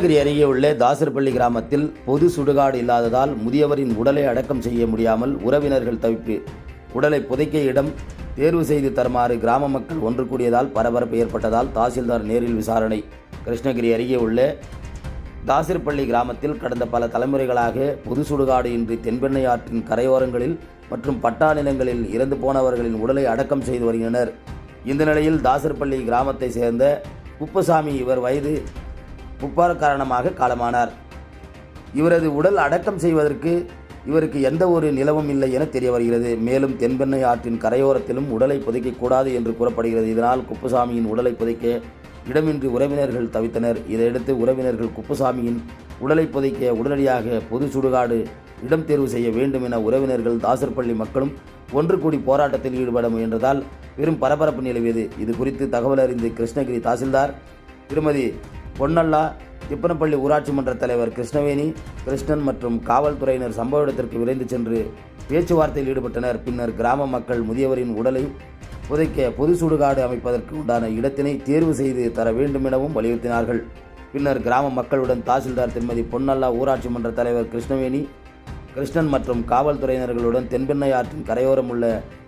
கிருஷ்ணகிரி அருகே உள்ள தாசர்பள்ளி கிராமத்தில் பொது சுடுகாடு இல்லாததால் முதியவரின் உடலை அடக்கம் செய்ய முடியாமல் உறவினர்கள் தவிப்பு. உடலை புதைக்க இடம் தேர்வு செய்து தருமாறு கிராம மக்கள் ஒன்று கூடியதால் பரபரப்பு ஏற்பட்டதால் தாசில்தார் நேரில் விசாரணை. கிருஷ்ணகிரி அருகே உள்ள தாசிர்பள்ளி கிராமத்தில் கடந்த பல தலைமுறைகளாக பொது சுடுகாடு இன்றி தென்பெண்ணை ஆற்றின் கரையோரங்களில் மற்றும் பட்டா நிலங்களில் இறந்து போனவர்களின் உடலை அடக்கம் செய்து வருகின்றனர். இந்த நிலையில் தாசர்பள்ளி கிராமத்தை சேர்ந்த குப்பசாமி இவர் வயது புப்பார் காரணமாக காலமானார். இவரது உடல் அடக்கம் செய்வதற்கு இவருக்கு எந்த ஒரு நிலவும் இல்லை என தெரிய வருகிறது. மேலும் தென்பெண்ணை ஆற்றின் கரையோரத்திலும் உடலை புதைக்கக்கூடாது என்று கூறப்படுகிறது. இதனால் குப்புசாமியின் உடலை புதைக்க இடமின்றி உறவினர்கள் தவித்தனர். இதையடுத்து உறவினர்கள் குப்புசாமியின் உடலை புதைக்க உடனடியாக பொது சுடுகாடு இடம் தேர்வு செய்ய வேண்டும் என உறவினர்கள் தாசர்பள்ளி மக்களும் ஒன்று கூடி போராட்டத்தில் ஈடுபட முயன்றதால் பெரும் பரபரப்பு நிலவியது. இது குறித்து தகவல் அறிந்து கிருஷ்ணகிரி தாசில்தார் திருமதி பொன்னல்லா திப்பனப்பள்ளி ஊராட்சி மன்ற தலைவர் கிருஷ்ணவேணி கிருஷ்ணன் மற்றும் காவல்துறையினர் சம்பவ இடத்திற்கு விரைந்து சென்று பேச்சுவார்த்தையில் ஈடுபட்டனர். பின்னர் கிராம மக்கள் முதியவரின் உடலை புதைக்க பொது சுடுகாடு அமைப்பதற்கு உண்டான இடத்தினை தேர்வு செய்து தர வேண்டும் எனவும் வலியுறுத்தினார்கள். பின்னர் கிராம மக்களுடன் தாசில்தார் திருமதி பொன்னல்லா ஊராட்சி மன்ற தலைவர் கிருஷ்ணவேணி கிருஷ்ணன் மற்றும் காவல்துறையினர்களுடன் தென்பெண்ணை ஆற்றின் கரையோரம் உள்ள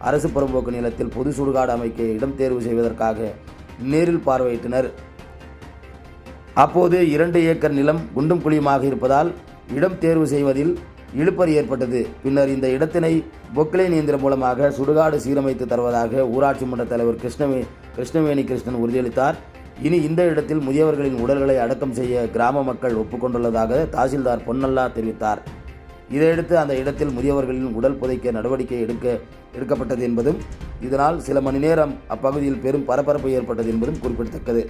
அரசு புறம்போக்கு நிலத்தில் பொது சுடுகாடு அமைக்க இடம் தேர்வு செய்வதற்காக நேரில் பார்வையிட்டனர். அப்போது இரண்டு ஏக்கர் நிலம் குண்டும் குழியுமாக இருப்பதால் இடம் தேர்வு செய்வதில் இழுப்பறி ஏற்பட்டது. பின்னர் இந்த இடத்தினை பொக்லைன் இயந்திரம் மூலமாக சுடுகாடு சீரமைத்து தருவதாக ஊராட்சி மன்ற தலைவர் கிருஷ்ணவே கிருஷ்ணவேணி கிருஷ்ணன் உறுதியளித்தார். இனி இந்த இடத்தில் முதியவர்களின் உடல்களை அடக்கம் செய்ய கிராம மக்கள் ஒப்புக்கொண்டுள்ளதாக தாசில்தார் பொன்னல்லா தெரிவித்தார். இதையடுத்து அந்த இடத்தில் முதியவர்களின் உடல் புதைக்க நடவடிக்கை எடுக்க எடுக்கப்பட்டது என்பதும் இதனால் சில மணி நேரம் அப்பகுதியில் பெரும் பரபரப்பு ஏற்பட்டது என்பதும் குறிப்பிடத்தக்கது.